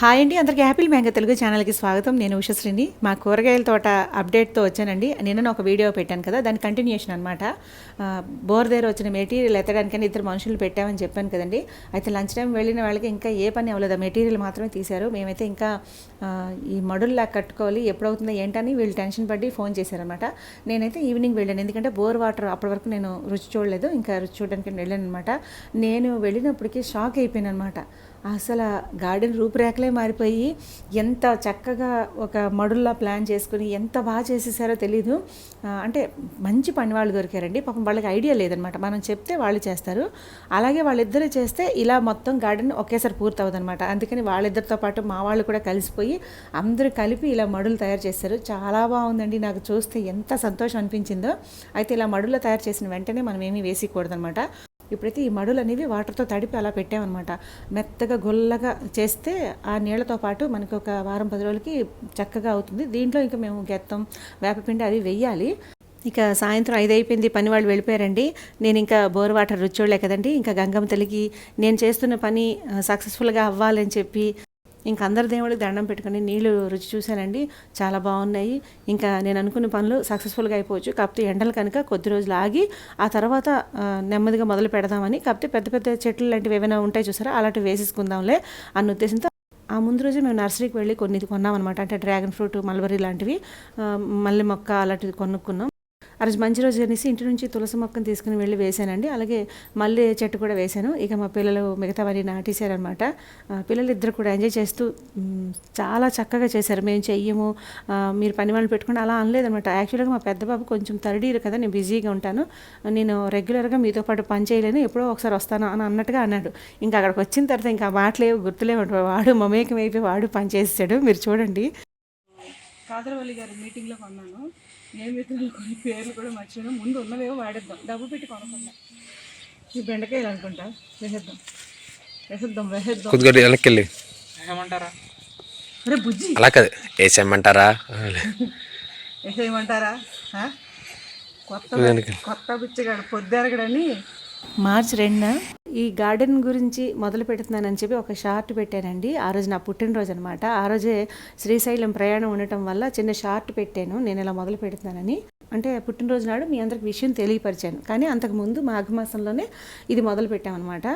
Hi అండి అందరికీ happy mango Telugu ఛానల్కి స్వాగతం. నేను ఉషశ్రీని మా కూరగాయల తోట అప్డేట్తో వచ్చానండి. నిన్న ఒక వీడియో పెట్టాను కదా దాని కంటిన్యూషన్ అనమాట బోర్ దగ్గర వచ్చిన మెటీరియల్ ఎత్తడానికని ఇద్దరు మనుషులు పెట్టామని చెప్పాను కదండి. అయితే లంచ్ టైం వెళ్ళిన వాళ్ళకి ఇంకా ఏ పని అవ్వలేదు. మెటీరియల్ మాత్రమే తీశారు. మేమైతే ఇంకా ఈ మడుల్లా కట్టుకోవాలి ఎప్పుడవుతుందో ఏంటని వీళ్ళు టెన్షన్ పడి ఫోన్ చేశారనమాట నేనైతే ఈవినింగ్ వెళ్ళాను. ఎందుకంటే బోర్ వాటర్ అప్పటి వరకు నేను రుచి చూడలేదు. ఇంకా రుచి చూడడానికి వెళ్ళాను అనమాట నేను వెళ్ళినప్పటికీ షాక్ అయిపోయాను అనమాట అసలు గార్డెన్ రూపురేఖలే మారిపోయి ఎంత చక్కగా ఒక మడుల్లా ప్లాన్ చేసుకుని ఎంత బాగా చేసేసారో తెలీదు. అంటే మంచి పని వాళ్ళు దొరికారండి. పాపం వాళ్ళకి ఐడియా లేదనమాట. మనం చెప్తే వాళ్ళు చేస్తారు. అలాగే వాళ్ళిద్దరూ చేస్తే ఇలా మొత్తం గార్డెన్ ఒకేసారి పూర్తవుదనమాట. అందుకని వాళ్ళిద్దరితో పాటు మా వాళ్ళు కూడా కలిసిపోయి అందరూ కలిపి ఇలా మడులు తయారు చేస్తారు. చాలా బాగుందండి. నాకు చూస్తే ఎంత సంతోషం అనిపించిందో. అయితే ఇలా మడుల్లో తయారు చేసిన వెంటనే మనం ఏమీ వేసుకోకూడదనమాట ఇప్పుడైతే ఈ మడులు అనేవి వాటర్తో తడిపి అలా పెట్టామన్నమాట. మెత్తగా గొల్లగా చేస్తే ఆ నీళ్ళతో పాటు మనకు ఒక వారం పది రోజులకి చక్కగా అవుతుంది. దీంట్లో ఇంకా మేము గెత్తం వేపపిండి అవి వెయ్యాలి. ఇక సాయంత్రం ఐదు అయిపోయింది పని వాళ్ళు వెళ్ళిపోయారండి. నేను ఇంకా బోర్ వాటర్ రుచోళ్ళే కదండి. ఇంకా గంగమ్మ తల్లికి నేను చేస్తున్న పని సక్సెస్ఫుల్గా అవ్వాలని చెప్పి ఇంకా అందరి దేవుడికి దండం పెట్టుకుని నీళ్ళు రుచి చూశానండి. చాలా బాగున్నాయి. ఇంకా నేను అనుకున్న పనులు సక్సెస్ఫుల్గా అయిపోవచ్చు. కాకపోతే ఎండలు కనుక కొద్ది రోజులు ఆగి ఆ తర్వాత నెమ్మదిగా మొదలు పెడదామని కాకపోతే పెద్ద పెద్ద చెట్లు లాంటివి ఏమైనా ఉంటాయి చూసారా? అలాంటివి వేసేసుకుందాంలే అన్న ఉద్దేశంతో ఆ ముందు రోజే మేము నర్సరీకి వెళ్ళి కొన్ని కొన్నాం అనమాట అంటే డ్రాగన్ ఫ్రూట్ మల్బరీ లాంటివి మల్లె మొక్క అలాంటివి కొనుక్కున్నాం. ఆ రోజు మంచి రోజు అనేసి ఇంటి నుంచి తులసి మొక్కను తీసుకుని వెళ్ళి వేశానండి. అలాగే మల్లె చెట్టు కూడా వేశాను. ఇక మా పిల్లలు మిగతావన్నీ నాటేశారనమాట పిల్లలు ఇద్దరు కూడా ఎంజాయ్ చేస్తూ చాలా చక్కగా చేశారు. మేము చెయ్యము మీరు పని వాళ్ళు పెట్టుకుని అలా అనలేదనమాట యాక్చువల్గా మా పెద్ద బాబు కొంచెం తరడీరు కదా నేను బిజీగా ఉంటాను. నేను రెగ్యులర్గా మీతో పాటు పని చేయలేను ఎప్పుడో ఒకసారి వస్తాను అని అన్నట్టుగా అన్నాడు. ఇంకా అక్కడికి వచ్చిన తర్వాత ఇంకా మాటలేవు గుర్తులేవు. వాడు మమేకం అయిపోయి వాడు పని చేసాడు మీరు చూడండి. కాదరవల్లి గారి మీటింగ్లో కొన్నాను. ఏం విత్తనాలు కొన్ని పేర్లు కూడా మర్చిపోయాను. ముందు ఉన్నవేవో వాడేద్దాం. డబ్బు పెట్టి కొనకుండా. ఈ బెండకాయలు అనుకుంటా. వేసేద్దాం. వేసేద్దాం వేసేద్దాం. కొద్దిగా వెనక్కి వెళ్ళి ఏమంటారా అరే బుజ్జి. అలా కాదు వేసేయమంటారా? వేసేయమంటారా? కొత్త కొత్త బిచ్చగాడు పొద్దురగడని మార్చ్ రెండున. ఈ గార్డెన్ గురించి మొదలు పెడుతున్నానని చెప్పి ఒక షార్ట్ పెట్టానండి. ఆ రోజు నా పుట్టినరోజు అనమాట ఆ రోజే శ్రీశైలం ప్రయాణం ఉండటం వల్ల చిన్న షార్ట్ పెట్టాను. నేను ఇలా మొదలు పెడుతున్నానని. అంటే పుట్టినరోజు నాడు మీ అందరికి విషయం తెలియపరిచాను. కానీ అంతకుముందు మాఘమాసంలోనే ఇది మొదలు పెట్టామన్నమాట.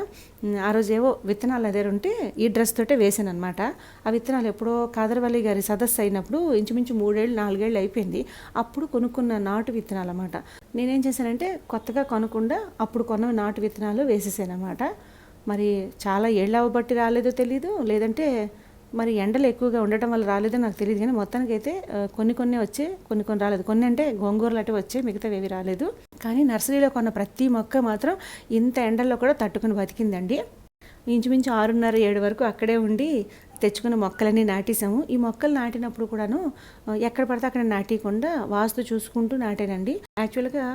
ఆ రోజు ఏవో విత్తనాలు అదే ఉంటే ఈ డ్రెస్ తోటే వేసాను అనమాట ఆ విత్తనాలు ఎప్పుడో కాదరవల్లి గారి సదస్సు అయినప్పుడు ఇంచుమించు మూడేళ్ళు నాలుగేళ్ళు అయిపోయింది. అప్పుడు కొనుక్కున్న నాటు విత్తనాలు అన్నమాట నేనేం చేశానంటే కొత్తగా కొనకుండా అప్పుడు కొన్న నాటు విత్తనాలు వేసేసాను అనమాట మరి చాలా ఏళ్ళు అవ్వబట్టి రాలేదో తెలీదు. లేదంటే మరి ఎండలు ఎక్కువగా ఉండటం వల్ల రాలేదో నాకు తెలియదు. కానీ మొత్తానికి అయితే కొన్ని కొన్ని వచ్చే కొన్ని కొన్ని రాలేదు. కొన్ని అంటే గోంగూరలు అటు వచ్చే మిగతావి ఏవి రాలేదు. కానీ నర్సరీలో కొన్న ప్రతి మొక్క మాత్రం ఇంత ఎండల్లో కూడా తట్టుకుని బతికిందండి. ఇంచుమించు ఆరున్నర ఏడు వరకు అక్కడే ఉండి తెచ్చుకున్న మొక్కలన్నీ నాటేసాము ఈ మొక్కలు నాటినప్పుడు కూడాను ఎక్కడ పడితే అక్కడ నాటియకుండా వాస్తు చూసుకుంటూ నాటానండి. యాక్చువల్గా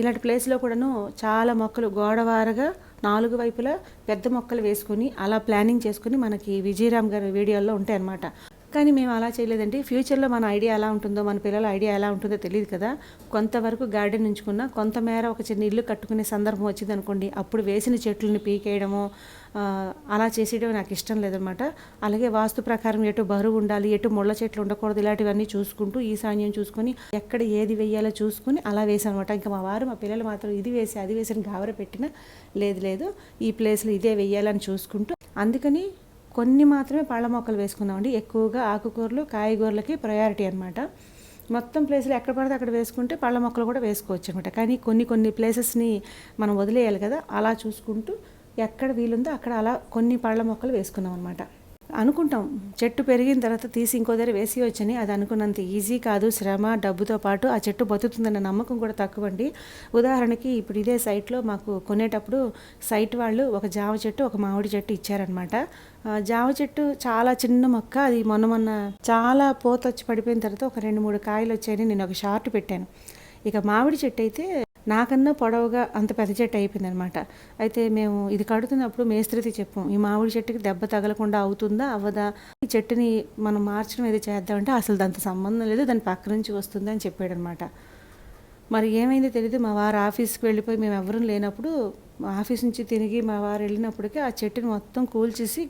ఇలాంటి ప్లేస్లో కూడాను చాలా మొక్కలు గోడవారగా నాలుగు వైపులా పెద్ద మొక్కలు వేసుకొని అలా ప్లానింగ్ చేసుకుని మనకి విజయరామ్ గారి వీడియోల్లో ఉంటాయన్నమాట. కానీ మేము అలా చేయలేదండి. ఫ్యూచర్లో మన ఐడియా ఎలా ఉంటుందో మన పిల్లల ఐడియా ఎలా ఉంటుందో తెలియదు కదా. కొంతవరకు గార్డెన్ ఉంచుకున్న కొంతమేర ఒక చిన్న ఇల్లు కట్టుకునే సందర్భం వచ్చింది అనుకోండి అప్పుడు వేసిన చెట్లను పీకేయడము అలా చేసేయడం నాకు ఇష్టం లేదనమాట. అలాగే వాస్తు ప్రకారం ఎటు బరువు ఉండాలి ఎటు ముళ్ళ చెట్లు ఉండకూడదు ఇలాంటివన్నీ చూసుకుంటూ ఈశాన్యం చూసుకొని ఎక్కడ ఏది వేయాలో చూసుకొని అలా వేసాను అనమాట ఇంకా మా వారు మా పిల్లలు మాత్రం ఇది వేసి అది వేసి అని గాబర పెట్టిన లేదు లేదు ఈ ప్లేస్లో ఇదే వేయాలని చూసుకుంటూ అందుకని కొన్ని మాత్రమే పళ్ళ మొక్కలు వేసుకుందామండి. ఎక్కువగా ఆకుకూరలు కాయగూరలకి ప్రయారిటీ అనమాట మొత్తం ప్లేసులు ఎక్కడ పడితే అక్కడ వేసుకుంటే పళ్ళ మొక్కలు కూడా వేసుకోవచ్చు అనమాట కానీ కొన్ని కొన్ని ప్లేసెస్ని మనం వదిలేయాలి కదా అలా చూసుకుంటూ ఎక్కడ వీలుందో అక్కడ అలా కొన్ని పళ్ళ మొక్కలు వేసుకున్నాం అనమాట అనుకుంటాం. చెట్టు పెరిగిన తర్వాత తీసి ఇంకో దగ్గర వేసి వచ్చని అది అనుకున్నంత ఈజీ కాదు శ్రమ డబ్బుతో పాటు ఆ చెట్టు బతుకుతుందన్న నమ్మకం కూడా తక్కువ అండి ఉదాహరణకి ఇప్పుడు ఇదే సైట్లో మాకు కొనేటప్పుడు సైట్ వాళ్ళు ఒక జామ చెట్టు ఒక మామిడి చెట్టు ఇచ్చారనమాట జామ చెట్టు చాలా చిన్న మొక్క అది మొన్న మొన్న చాలా పోత వచ్చి పడిపోయిన తర్వాత ఒక రెండు మూడు కాయలు వచ్చాయని నేను ఒక షార్ట్ పెట్టాను. ఇక మామిడి చెట్టు అయితే నాకన్నా పొడవుగా అంత పెద్ద చెట్టు అయిపోయింది అనమాట అయితే మేము ఇది కడుతున్నప్పుడు మేస్త్రికి చెప్పాం ఈ మామిడి చెట్టుకి దెబ్బ తగలకుండా అవుతుందా అవ్వదా? ఈ చెట్టుని మనం మార్చడం ఏదో చేద్దామంటే అసలు దాంతో సంబంధం లేదు దాని పక్క నుంచి వస్తుంది అని చెప్పాడు అనమాట మరి ఏమైందో తెలియదు మా వారు ఆఫీస్కి వెళ్ళిపోయి మేము ఎవరూ లేనప్పుడు ఆఫీస్ నుంచి తిరిగి మా వారు వెళ్ళినప్పటికీ ఆ చెట్టుని మొత్తం కూల్చేసి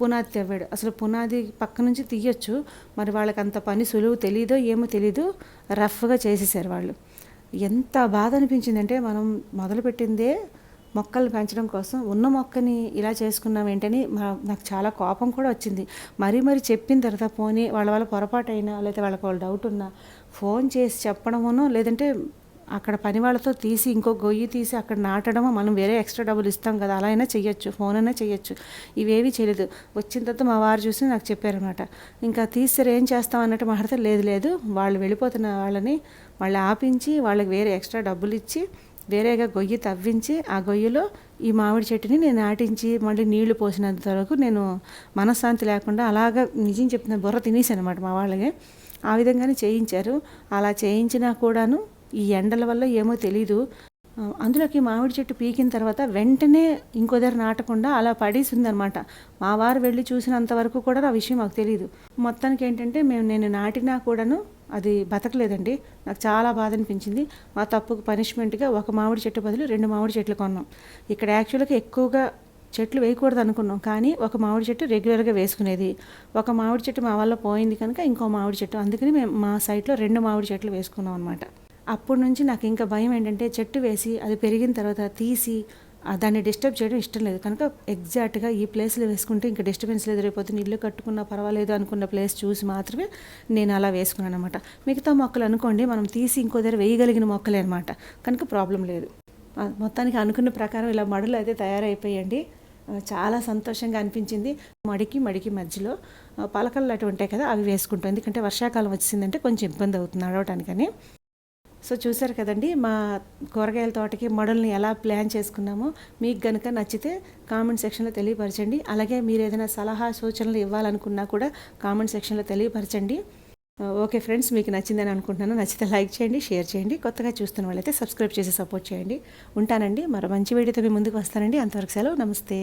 పునాది తవ్వాడు. అసలు పునాది పక్క నుంచి తీయొచ్చు మరి వాళ్ళకి అంత పని సులువు తెలీదో ఏమో తెలీదు రఫ్గా చేసేసారు వాళ్ళు. ఎంత బాధ అనిపించిందంటే మనం మొదలుపెట్టిందే మొక్కలు పెంచడం కోసం ఉన్న మొక్కని ఇలా చేసుకున్నాం ఏంటని మా- నాకు చాలా కోపం కూడా వచ్చింది. మరీ మరీ చెప్పిన తర్వాత పోనీ వాళ్ళ వాళ్ళ పొరపాటు అయినా లేకపోతే వాళ్ళకి వాళ్ళ డౌట్ ఉన్నా ఫోన్ చేసి చెప్పడమునో లేదంటే అక్కడ పని వాళ్ళతో తీసి ఇంకో గొయ్యి తీసి అక్కడ నాటడమో మనం వేరే ఎక్స్ట్రా డబ్బులు ఇస్తాం కదా అలా అయినా చెయ్యొచ్చు ఫోన్ అయినా చెయ్యొచ్చు. ఇవేవి చేయలేదు. వచ్చిన తర్వాత మా వారు చూసి నాకు చెప్పారనమాట ఇంకా తీసారు ఏం చేస్తాం అన్నట్టు మాట్లాడితే లేదు లేదు. వాళ్ళు వెళ్ళిపోతున్న వాళ్ళని వాళ్ళు ఆపించి వాళ్ళకి వేరే ఎక్స్ట్రా డబ్బులు ఇచ్చి వేరేగా గొయ్యి తవ్వించి ఆ గొయ్యిలో ఈ మామిడి చెట్టుని నేను నాటించి మళ్ళీ నీళ్ళు పోసినంత వరకు నేను మనశ్శాంతి లేకుండా అలాగా నిజం చెప్తున్న బుర్ర తినేసాను అనమాట మా వాళ్ళకి. ఆ విధంగానే చేయించారు. అలా చేయించినా కూడాను ఈ ఎండల వల్ల ఏమో తెలీదు. అందులోకి మామిడి చెట్టు పీకిన తర్వాత వెంటనే ఇంకో దగ్గర నాటకుండా అలా పడేసిందనమాట. మా వారు వెళ్ళి చూసినంత వరకు కూడా ఆ విషయం మాకు తెలియదు మొత్తానికి ఏంటంటే మేము నేను నాటినా కూడాను అది బతకలేదండి. నాకు చాలా బాధ అనిపించింది. మా తప్పుకు పనిష్మెంట్గా ఒక మామిడి చెట్టు బదులు రెండు మామిడి చెట్లు కొన్నాం. ఇక్కడ యాక్చువల్గా ఎక్కువగా చెట్లు వేయకూడదు అనుకున్నాం. కానీ ఒక మామిడి చెట్టు రెగ్యులర్గా వేసుకునేది. ఒక మామిడి చెట్టు మా వల్ల పోయింది కనుక ఇంకో మామిడి చెట్టు. అందుకని మేము మా సైట్లో రెండు మామిడి చెట్లు వేసుకున్నాం అనమాట అప్పటి నుంచి నాకు ఇంకా భయం ఏంటంటే చెట్టు వేసి అది పెరిగిన తర్వాత తీసి దాన్ని డిస్టర్బ్ చేయడం ఇష్టం లేదు. కనుక ఎగ్జాక్ట్గా ఈ ప్లేస్లో వేసుకుంటే ఇంకా డిస్టర్బెన్స్ లేదు రేపొద్దున ఇల్లు కట్టుకున్నా పర్వాలేదు అనుకున్న ప్లేస్ చూసి మాత్రమే నేను అలా వేసుకున్నాను అనమాట మిగతా మొక్కలు అనుకోండి మనం తీసి ఇంకో దగ్గర వేయగలిగిన మొక్కలే అనమాట కనుక ప్రాబ్లం లేదు. మొత్తానికి అనుకున్న ప్రకారం ఇలా మడులు అయితే తయారైపోయండి. చాలా సంతోషంగా అనిపించింది. మడికి మడికి మధ్యలో పలకలు అటు ఉంటాయి కదా అవి వేసుకుంటాం. ఎందుకంటే వర్షాకాలం వచ్చిందంటే కొంచెం ఇబ్బంది అవుతుంది నడవటానికని. సో చూసారు కదండి మా కూరగాయల తోటకి మోడల్ని ఎలా ప్లాన్ చేసుకున్నామో మీకు గనుక నచ్చితే కామెంట్ సెక్షన్లో తెలియపరచండి. అలాగే మీరు ఏదైనా సలహా సూచనలు ఇవ్వాలనుకున్నా కూడా కామెంట్ సెక్షన్లో తెలియపరచండి. Uh, ఓకే ఫ్రెండ్స్ మీకు నచ్చిందని అనుకుంటున్నాను. నచ్చితే లైక్ చేయండి షేర్ చేయండి. కొత్తగా చూస్తున్న వాళ్ళైతే సబ్స్క్రైబ్ చేసి సపోర్ట్ చేయండి. ఉంటానండి. మరో మంచి వీడియోతో మీ ముందుకు వస్తానండి. అంతవరకు సెలవు. నమస్తే.